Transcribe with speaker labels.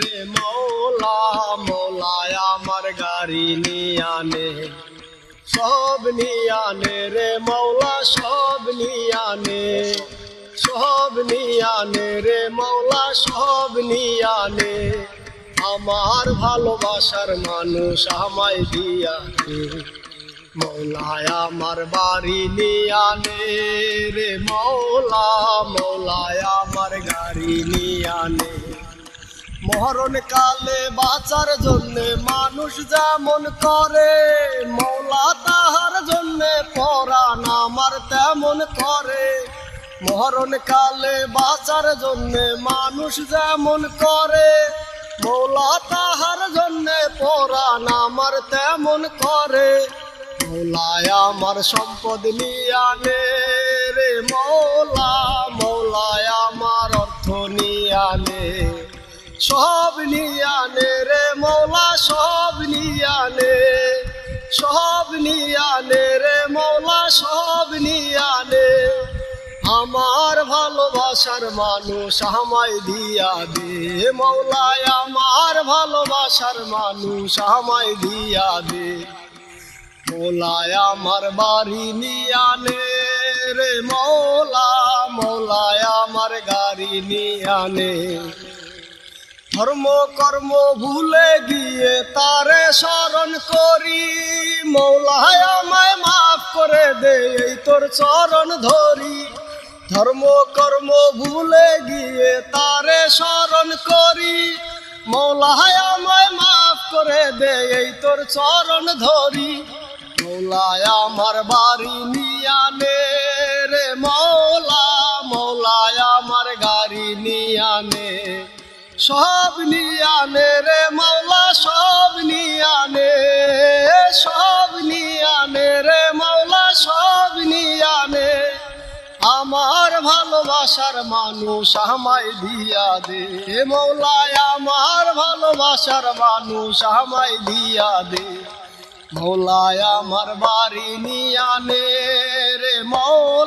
Speaker 1: রে মৌলা, মৌলায় আমার গাড়ি নিয়ানে সব নিয়ানে রে মৌলা, সব নিয়ানে সব নিয়ানে রে মৌলা, সব নিয়ানে আমার ভালোবাসার মানুষ আমায় দিয়ানে মৌলায় আমার বাড়ি নিয়ানে রে মৌলা, মৌলায় আমার গাড়ি নিয়ানে মরণ কালে বাঁচার জন্য মানুষ যেমন করে, মৌলা তাহার জন্য পরাণ আমার তেমন করে। মহরণ কালে বাঁচার জন্য মানুষ যেমন করে, মৌলা তাহার জন্য পরাণ আমার তেমন করে। মৌলায় আমার সম্পদ নিয়ানে রে মৌলা। সব নিয়ানে রে মৌলা, সব নিয়ানে সব নিয়ানে রে মৌলা, সব নিয়ানে আমার ভালোবাসার মানুষ আমায় দিয়া দে মৌলায় আমার ভালোবাসার মানুষ আমায় দিয়া দে। মৌলায় আমার বাড়ি নিয়ানে রে মৌলা মৌলায় আমার গাড়ি নিয়ানে ধর্ম কর্ম ভুলে গিয়ে তারে স্মরণ করি। মৌলায় আমায় মাফ করে দে, এই তোর চরণ ধরি। ধর্ম কর্ম ভুলে গিয়ে তারে স্মরণ করি। মৌলায় আমায় মাফ করে দে, এই তোর চরণ ধরি। মৌলায় আমার বাড়ি নিয়ানে রে মৌলা, মৌলায় আমার গাড়ি নিয়ানে সব নিয়ানে রে মাওলা, সব নিয়ানে সব নিয়ানে রে মাওলা, সব নিয়ানে আমার ভালোবাসার মানুষ আমায় দিয়া দে। মৌলায় আমার ভালোবাসার মানুষ আমায় দিয়া দে। মৌলায় আমার বাড়ি নিয়ানে রে মৌলা